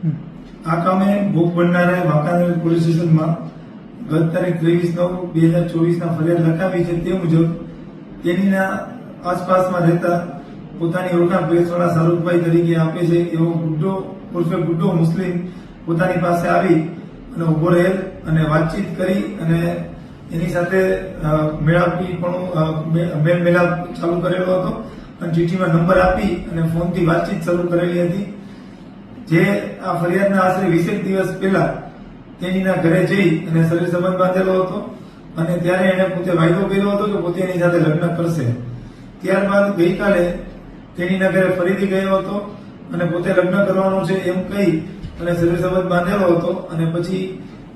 આ કામે ભોગ બનનારાએ વાંકાનેર પોલીસ સ્ટેશનમાં ગત તારીખ ત્રેવીસ નવ બે હજાર ચોવીસના ફરિયાદ લખાવી છે તે મુજબ તેનીના આસપાસમાં રહેતા પોતાની ઓળખાણ પ્રેસવાળા શાહરૂખભાઈ તરીકે આપે છે એવો ગુડ્ડો, ઉર્ફે ગુડ્ડો મુસ્લિમ પોતાની પાસે આવી અને ઊભો રહેલ અને વાતચીત કરી અને એની સાથે મેળાપી પણ મેળ મેળાપ ચાલુ કરેલો હતો અને ચીઠીમાં નંબર આપી અને ફોનથી વાતચીત શરૂ કરેલી હતી. જે આ ફરિયાદના આશરે વીસેક દિવસ પહેલા તેનીના ઘરે જઈ અને શરીર સંબંધ બાંધેલો હતો અને ત્યારે એણે પોતે વાયદો કર્યો હતો કે પોતે એની સાથે લગ્ન કરશે. ત્યારબાદ ગઈકાલે તેનીના ઘરે ફરીથી ગયો હતો અને પોતે લગ્ન કરવાનું છે એમ કહી અને શરીર સંબંધ બાંધેલો હતો અને પછી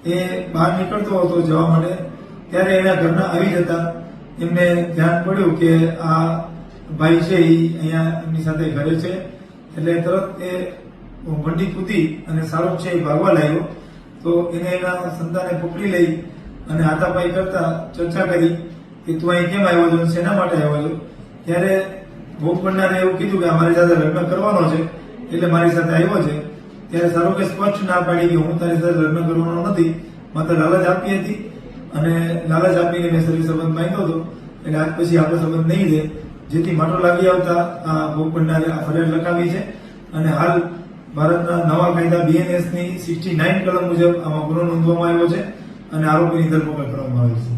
એ બહાર નીકળતો હતો જવા માટે. ત્યારે એના ઘરના આવી જતા એમને ધ્યાન પડ્યું કે આ ભાઈ છે એ અહીંયા એમની સાથે ઘરે છે. એટલે તરત એ વંડી કૂદી અને સારું છે એ ભાગવા લાગ્યો. તો એને એના સંતાને પકડી લઈ અને હાથાપાઈ કરતા ચર્ચા કરી કે તું અહીં કેમ આવ્યો છો શેના માટે આવ્યો છો? ત્યારે ભોગ પડનારે એવું કીધું કે અમારી સાથે લગ્ન કરવાનો છે, એટલે મારી સાથે આવ્યો છે. ત્યારે શાહરૂખે સ્પષ્ટ ના પાડી કે હું તારી સાથે લગ્ન કરવાનો નથી, માત્ર લાલચ આપી હતી અને લાલચ આપીને મેં શરીર સંબંધ માંગ્યો હતો. એટલે આજ પછી આપણો સંબંધ નહીં રહે. જેથી માટો લાગી આવતા આ ભોગ પડનારે આ ફરિયાદ લખાવી છે. અને હાલ ભારતના નવા કાયદા બીએનએસની સિક્સટી નાઇન કલમ મુજબ આમાં ગુનો નોંધવામાં આવ્યો છે અને આરોપીની ધરપકડ કરવામાં આવી છે.